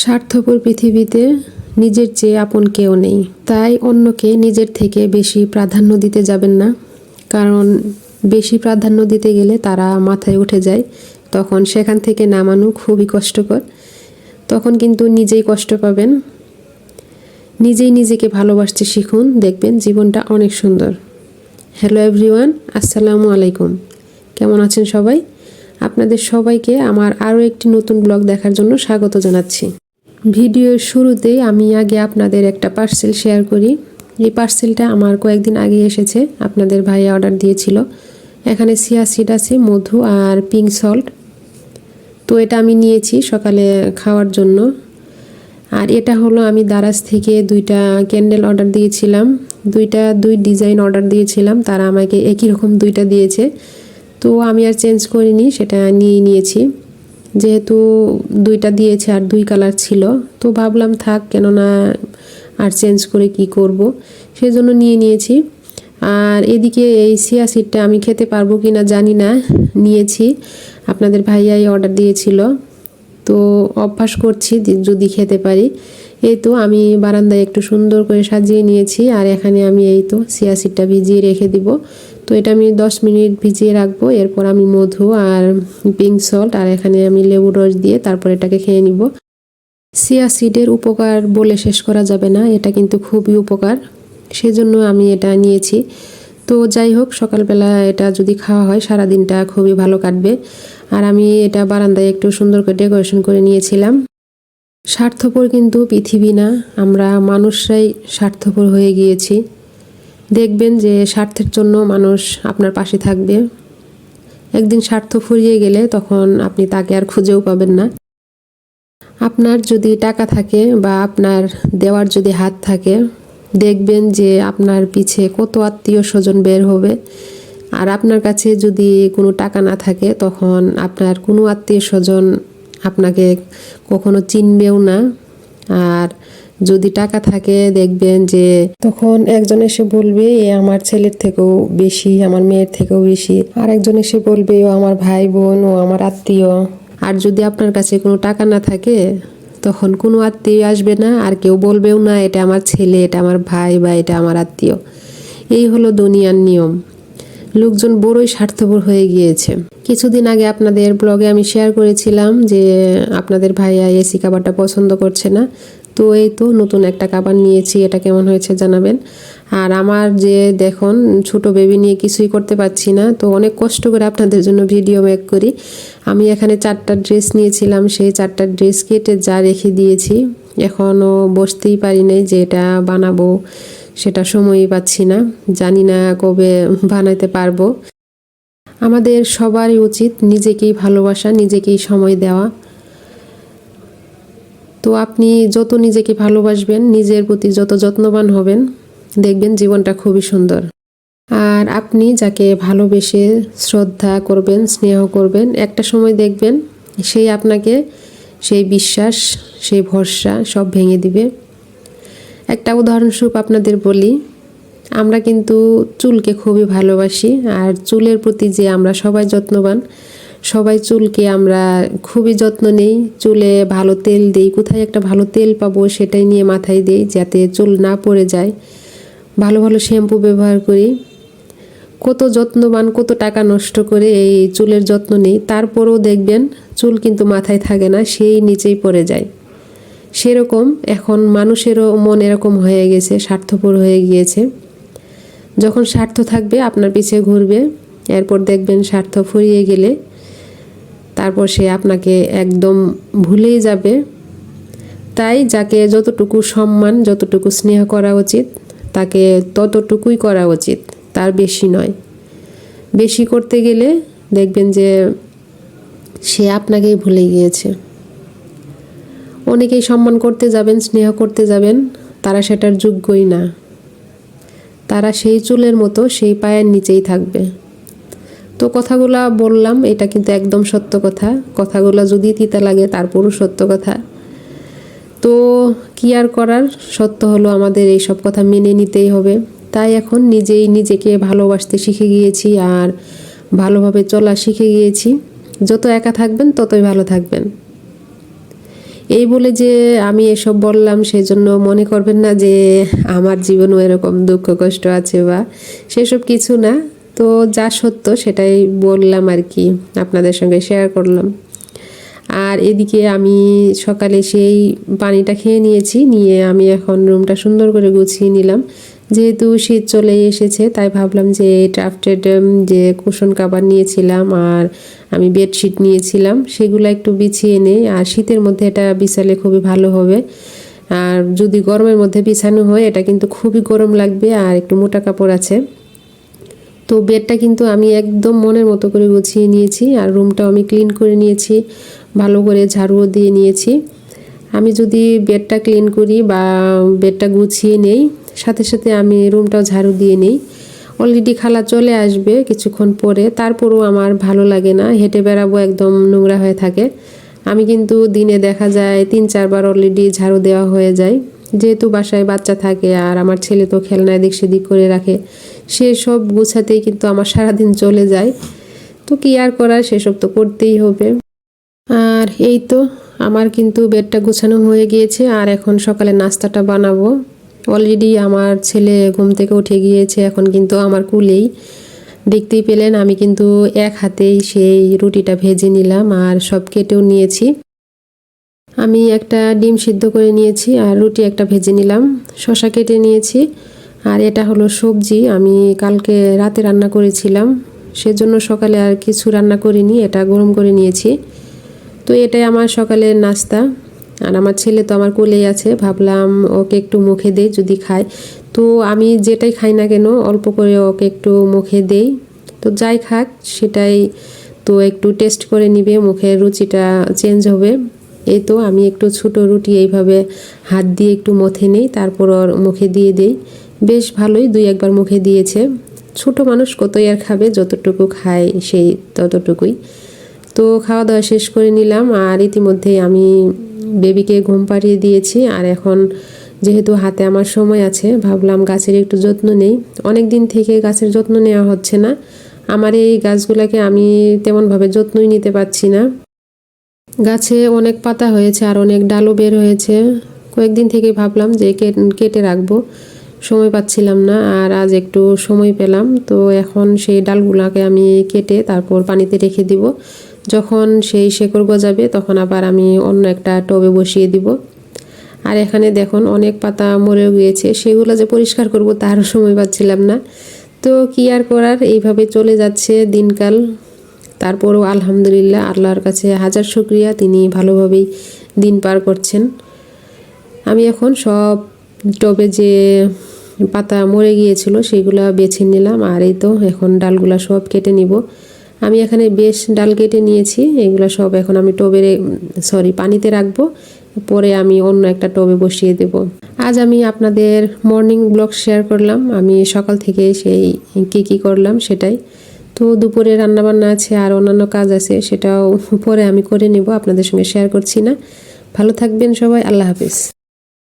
স্বার্থপর পৃথিবীতে নিজের চেয়ে আপন কেউ নেই। তাই অন্যকে নিজের থেকে বেশি প্রাধান্য দিতে যাবেন না। কারণ বেশি প্রাধান্য দিতে গেলে তারা মাথায় উঠে যায়। তখন সেখান থেকে নামানো খুবই কষ্টকর। তখন কিন্তু নিজেই কষ্ট পাবেন। নিজেই নিজেকে ভালোবাসতে শিখুন। দেখবেন জীবনটা অনেক সুন্দর। হ্যালো এভরিওয়ান, আসসালামু আলাইকুম। কেমন আছেন সবাই? আপনাদের সবাইকে আমার আরও একটি নতুন ব্লগ দেখার জন্য স্বাগত জানাচ্ছি। ভিডিওর শুরুতেই আমি আগে আপনাদের একটা পার্সেল শেয়ার করি। এই পার্সেলটা আমার কয়েকদিন আগে এসেছে, আপনাদের ভাই অর্ডার দিয়েছিল। এখানে সিয়া সিড আছে, মধু আর পিঙ্ক সল্ট তো এটা আমি নিয়েছি সকালে খাওয়ার জন্য। আর এটা হলো আমি দারাজ থেকে দুইটা ক্যান্ডেল অর্ডার দিয়েছিলাম। দুইটা, দুই ডিজাইন অর্ডার দিয়েছিলাম, তারা আমাকে একই রকম দুইটা দিয়েছে। তো আমি আর চেঞ্জ করিনি, সেটা নিয়ে নিয়েছি। যেহেতু দুইটা দিয়েছে আর দুই কালার ছিল, তো ভাবলাম থাক, কেননা আর চেঞ্জ করে কি করব? সেজন্য নিয়ে নিয়েছি। আর এদিকে এই সিয়া সিটটা আমি খেতে পারব কি না জানি না, নিয়েছি। আপনাদের ভাইয়াই অর্ডার দিয়েছিল। তো অভ্যাস করছি, যদি খেতে পারি। এই তো আমি বারান্দায় একটু সুন্দর করে সাজিয়ে নিয়েছি, আর এখানে আমি এই তো সিয়া সিডটা ভিজিয়ে রেখে দিব। তো এটা আমি দশ মিনিট ভিজিয়ে রাখব, এরপর আমি মধু আর পিঙ্ক সল্ট আর এখানে আমি লেবু রস দিয়ে তারপর এটাকে খেয়ে নিব। সিয়া সিডের উপকার বলে শেষ করা যাবে না, এটা কিন্তু খুবই উপকার, সেজন্য আমি এটা নিয়েছি। তো যাই হোক, সকালবেলা এটা যদি খাওয়া হয় সারা দিনটা খুবই ভালো কাটবে। আর আমি এটা বারান্দায় একটু সুন্দর করে ডেকোরেশন করে নিয়েছিলাম। স্বার্থপর কিন্তু পৃথিবী না, আমরা মানুষরাই স্বার্থপর হয়ে গিয়েছি। দেখবেন যে স্বার্থের জন্য মানুষ আপনার পাশে থাকবে। একদিন স্বার্থ ফুরিয়ে গেলে তখন আপনি তাকে আর খুঁজেও পাবেন না। আপনার যদি টাকা থাকে বা আপনার দেওয়ার যদি হাত থাকে, দেখবেন যে আপনার পিছে কত আত্মীয় স্বজন বের হবে। আর আপনার কাছে যদি কোনো টাকা না থাকে, তখন আপনার কোনো আত্মীয় স্বজন আপনাকে কখনো চিনবেও না। আর যদি টাকা থাকে, দেখবেন যে তখন একজন এসে বলবে, এ আমার ছেলের থেকেও বেশি, আমার মেয়ের থেকেও বেশি। আর একজন এসে বলবে, ও আমার ভাই বোন, ও আমার আত্মীয়। আর যদি আপনার কাছে কোনো টাকা না থাকে, তখন কোনো আত্মীয় আসবে না, আর কেউ বলবেও না, এটা আমার ছেলে, এটা আমার ভাই বা এটা আমার আত্মীয়। এই হলো দুনিয়ার নিয়ম। লোকজন বড়ই স্বার্থপর হয়ে গিয়েছে। কিছুদিন আগে আপনাদের ব্লগে আমি শেয়ার করেছিলাম যে আপনাদের ভাইয়া এসি কাবারটা পছন্দ করছে না। তো এই তো নতুন একটা কাবার নিয়েছি, এটা কেমন হয়েছে জানাবেন। আর আমার যে দেখুন, ছোট বেবি নিয়ে কিছুই করতে পারছি না, তো অনেক কষ্ট করে আপনাদের জন্য ভিডিও মেক করি। আমি এখানে চারটা ড্রেস নিয়েছিলাম, সেই চারটা ড্রেস কেটে যা রেখে দিয়েছি। এখনও বসতেই পারি নাই যে এটা বানাবো। সেটা সময়ই পাচ্ছি না। জানি না কবে বানাইতে পারব। আমাদের সবারই উচিত নিজেকেই ভালোবাসা, নিজেকেই সময় দেওয়া। তো আপনি যত নিজেকে ভালোবাসবেন, নিজের প্রতি যত যত্নবান হবেন, দেখবেন জীবনটা খুবই সুন্দর। আর আপনি যাকে ভালোবেসে শ্রদ্ধা করবেন, স্নেহ করবেন, একটা সময় দেখবেন, সেই আপনাকে সেই বিশ্বাস, সেই ভরসা সব ভেঙে দিবে। একটা উদাহরণস্বরূপ আপনাদের বলি, আমরা কিন্তু চুলকে খুবই ভালোবাসি আর চুলের প্রতি যে আমরা সবাই যত্নবান, সবাই চুলকে আমরা খুবই যত্ন নেই, চুলে ভালো তেল দিই, কোথায় একটা ভালো তেল পাবো সেটাই নিয়ে মাথায় দিই যাতে চুল না পড়ে যায়। ভালো ভালো শ্যাম্পু ব্যবহার করি। কত যত্নবান, কত টাকা নষ্ট করে এই চুলের যত্ন নেই, তারপরেও দেখবেন চুল কিন্তু মাথায় থাকে না, সেই নিচেই পড়ে যায়। সেরকম এখন মানুষেরও মন এরকম হয়ে গেছে, স্বার্থপর হয়ে গিয়েছে। যখন স্বার্থ থাকবে, আপনার পিছে ঘুরবে, এরপর দেখবেন স্বার্থ ফুরিয়ে গেলে তারপর সে আপনাকে একদম ভুলেই যাবে। তাই যাকে যতটুকু সম্মান, যতটুকু স্নেহ করা উচিত, তাকে ততটুকুই করা উচিত, তার বেশি নয়। বেশি করতে গেলে দেখবেন যে সে আপনাকেই ভুলে গিয়েছে। অনেকেই সম্মান করতে যাবেন, স্নেহ করতে যাবেন, তারা সেটার যোগ্যই না। তারা সেই চুলের মতো সেই পায়ের নিচেই থাকবে। তো কথাগুলা বললাম, এটা কিন্তু একদম সত্য কথা। কথাগুলো যদি তিতা লাগে, তারপরও সত্য কথা। তো কি আর করার? সত্য হলো আমাদের এই সব কথা মেনে নিতেই হবে। তাই এখন নিজেই নিজেকে ভালোবাসতে শিখে গিয়েছি আর ভালোভাবে চলা শিখে গিয়েছি। যত একা থাকবেন, ততই ভালো থাকবেন। এই বলে যে আমি এসব বললাম সেই জন্য মনে করবেন না যে আমার জীবনও এরকম দুঃখ, কষ্ট আছে বা সেসব কিছু না। তো যা সত্য সেটাই বললাম আর কি, আপনাদের সঙ্গে শেয়ার করলাম। আর এদিকে আমি সকালে সেই পানিটা খেয়ে নিয়েছি, নিয়ে আমি এখন রুমটা সুন্দর করে গুছিয়ে নিলাম। যেহেতু শীত চলে এসেছে, তাই ভাবলাম যে ট্রাফটেড যে কুশন কাবার নিয়েছিলাম আর আমি বেডশিট নিয়েছিলাম, সেগুলো একটু বিছিয়ে নেই। আর শীতের মধ্যে এটা বিছালে খুবই ভালো হবে। আর যদি গরমের মধ্যে বিছানো হয়, এটা কিন্তু খুবই গরম লাগবে আর একটু মোটা কাপড় আছে। তো বেডটা কিন্তু আমি একদম মনের মতো করে গুছিয়ে নিয়েছি আর রুমটাও আমি ক্লিন করে নিয়েছি, ভালো করে ঝাড়ুও দিয়ে নিয়েছি। আমি যদি বেডটা ক্লিন করি বা বেডটা গুছিয়ে নেই সাথে সাথে আমি রুমটাও ঝাড়ু দিয়ে নেই। অলরেডি খালা চলে আসবে কিছুক্ষণ পরে, তারপরও আমার ভালো লাগে না, হেঁটে বেড়াবো একদম নোংরা হয়ে থাকে। আমি কিন্তু দিনে দেখা যায় তিন চারবার অলরেডি ঝাড়ু দেওয়া হয়ে যায়। যেহেতু বাসায় বাচ্চা থাকে আর আমার ছেলে তো খেলনা এদিক সেদিক করে রাখে সেসব গুছাতেই কিন্তু আমার সারাদিন চলে যায়। তো কি আর করার, সেসব তো করতেই হবে। আর এই তো, আমার কিন্তু বেডটা গুছানো হয়ে গিয়েছে, আর এখন সকালে নাস্তাটা বানাবো। অলরেডি আমার ছেলে ঘুম থেকে উঠে গিয়েছে, এখন কিন্তু আমার কুলেই। দেখতেই পেলেন, আমি কিন্তু এক হাতেই সেই রুটিটা ভেজে নিলাম আর সব কেটেও নিয়েছি। আমি একটা ডিম সিদ্ধ করে নিয়েছি আর রুটি একটা ভেজে নিলাম। শশা কেটে নিয়েছি আর এটা হলো সবজি। আমি কালকে রাতে রান্না করেছিলাম, সেজন্য সকালে আর কিছু রান্না করিনি, এটা গরম করে নিয়েছি। তো এটাই আমার সকালের নাস্তা। আর আমার ছেলে তো আমার কোলেই আছে, ভাবলাম ওকে একটু মুখে দেই যদি খায়। তো আমি যেটাই খাই না কেন, অল্প করে ওকে একটু মুখে দেই। তো যাই খাক, সেটাই তো একটু টেস্ট করে নিবে মুখের রুচিটা চেঞ্জ হবে। এই তো আমি একটু ছোট রুটি এইভাবে হাত দিয়ে একটু মথে নেই, তারপর ওর মুখে দিয়ে দেই। বেশ ভালোই, দুই একবার মুখে দিয়েছে। ছোট মানুষ কতই আর খাবে, যতটুকু খায় সেই ততটুকুই। তো খাওয়া দাওয়া শেষ করে নিলাম, আর ইতিমধ্যে আমি বেবিকে ঘুম পাড়িয়ে দিয়েছি আর এখন যেহেতু হাতে আমার সময় আছে, ভাবলাম গাছের একটু যত্ন নেই। অনেক দিন থেকে গাছের যত্ন নেওয়া হচ্ছে না। আমার এই গাছগুলোকে আমি তেমনভাবে যত্নই নিতে পারছি না। গাছে অনেক পাতা হয়েছে আর অনেক ডালও বের হয়েছে। কয়েকদিন থেকে ভাবলাম যে কেটে রাখব। সময় পাচ্ছিলাম না আর আজ একটু সময় পেলাম। তো এখন সেই ডালগুলোকে আমি কেটে তারপর পানিতে রেখে দিব। যখন সেই শেকড় গজাবে, তখন আবার আমি অন্য একটা টবে বসিয়ে দিব। আর এখানে দেখুন অনেক পাতা মরে গিয়েছে। সেগুলো যে পরিষ্কার করব তারও সময় পাচ্ছিলাম না। তো কি আর করার? এইভাবে চলে যাচ্ছে দিনকাল। তারপরও আলহামদুলিল্লাহ আল্লাহর কাছে হাজার শুক্রিয়া। তিনি ভালোভাবেই দিন পার করছেন। আমি এখন সব টবে যে পাতা মরে গিয়েছিল, সেগুলো বেছে নিলাম। আর এই তো এখন ডালগুলা সব কেটে নিব। আমি এখানে বেশ ডাল কেটে নিয়েছি, এগুলো সব এখন আমি টবে সরি, পানিতে রাখব, পরে আমি অন্য একটা টবে বসিয়ে দেব। আজ আমি আপনাদের মর্নিং ব্লগ শেয়ার করলাম, আমি সকাল থেকে সেই কী কী করলাম সেটাই। তো দুপুরে রান্নাবান্না আছে, আর অন্যান্য কাজ আছে, সেটাও পরে আমি করে নেব, আপনাদের সঙ্গে শেয়ার করছি না। ভালো থাকবেন সবাই, আল্লাহ হাফিজ।